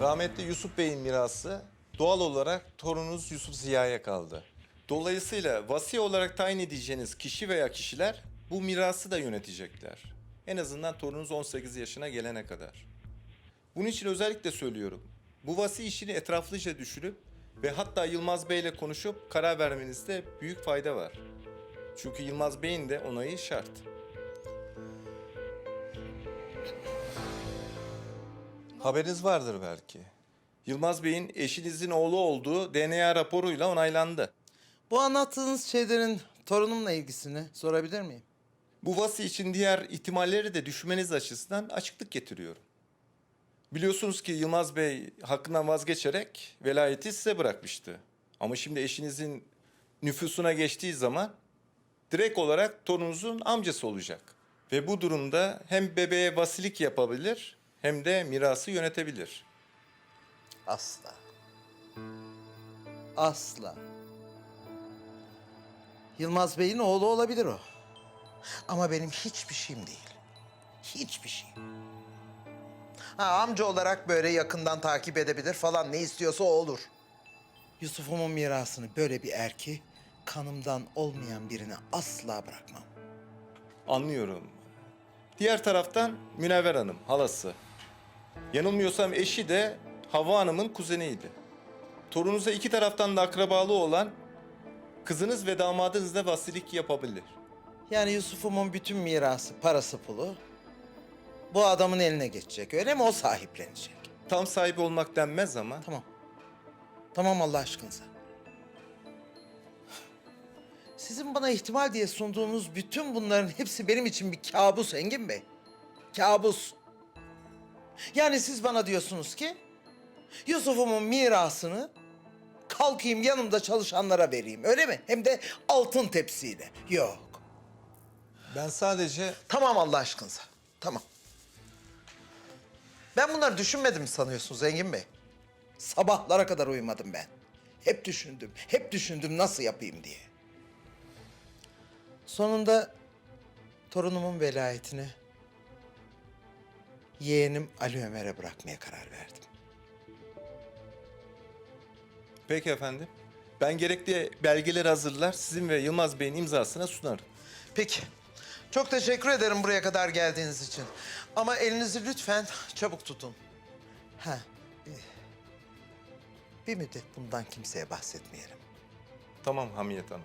Rahmetli Yusuf Bey'in mirası doğal olarak torununuz Yusuf Ziya'ya kaldı. Dolayısıyla vasi olarak tayin edeceğiniz kişi veya kişiler bu mirası da yönetecekler. En azından torununuz 18 yaşına gelene kadar. Bunun için özellikle söylüyorum. Bu vasi işini etraflıca düşünüp ve hatta Yılmaz Bey ile konuşup karar vermenizde büyük fayda var. Çünkü Yılmaz Bey'in de onayı şart. Haberiniz vardır belki. Yılmaz Bey'in eşinizin oğlu olduğu DNA raporuyla onaylandı. Bu anlattığınız şeylerin torunumla ilgisini sorabilir miyim? Bu vasi için diğer ihtimalleri de düşmeniz açısından açıklık getiriyorum. Biliyorsunuz ki Yılmaz Bey hakkından vazgeçerek velayeti size bırakmıştı. Ama şimdi eşinizin nüfusuna geçtiği zaman direkt olarak torununuzun amcası olacak. Ve bu durumda hem bebeğe vasilik yapabilir hem de mirası yönetebilir. Asla. Asla. Yılmaz Bey'in oğlu olabilir o. Ama benim hiçbir şeyim değil. Hiçbir şeyim. Ha, amca olarak böyle yakından takip edebilir falan ne istiyorsa o olur. Yusuf'umun mirasını böyle bir erki kanımdan olmayan birine asla bırakmam. Anlıyorum. Diğer taraftan Münevver Hanım, halası. Yanılmıyorsam eşi de Havva Hanım'ın kuzeniydi. Torununuza iki taraftan da akrabalı olan kızınız ve damadınız da vasilik yapabilir. Yani Yusuf'umun bütün mirası, parası, pulu bu adamın eline geçecek. Öyle mi? O sahiplenecek. Tam sahibi olmak denmez ama Tamam. Tamam Allah aşkınıza. Sizin bana ihtimal diye sunduğunuz bütün bunların hepsi benim için bir kabus Engin Bey. Kabus. Yani siz bana diyorsunuz ki Yusuf'umun mirasını kalkayım yanımda çalışanlara vereyim öyle mi? Hem de altın tepsiyle. Yok. ben sadece Tamam Allah aşkınıza. Tamam. Ben bunları düşünmedim mi sanıyorsunuz Engin Bey? Sabahlara kadar uyumadım ben. Hep düşündüm, hep düşündüm nasıl yapayım diye. Sonunda torunumun velayetini yeğenim Ali Ömer'e bırakmaya karar verdim. peki efendim. Ben gerekli belgeleri hazırlar, sizin ve Yılmaz Bey'in imzasına sunarım. Peki. Çok teşekkür ederim buraya kadar geldiğiniz için. Ama elinizi lütfen çabuk tutun. Ha. e, Bir müddet bundan kimseye bahsetmeyelim. Tamam Hamiyet Hanım.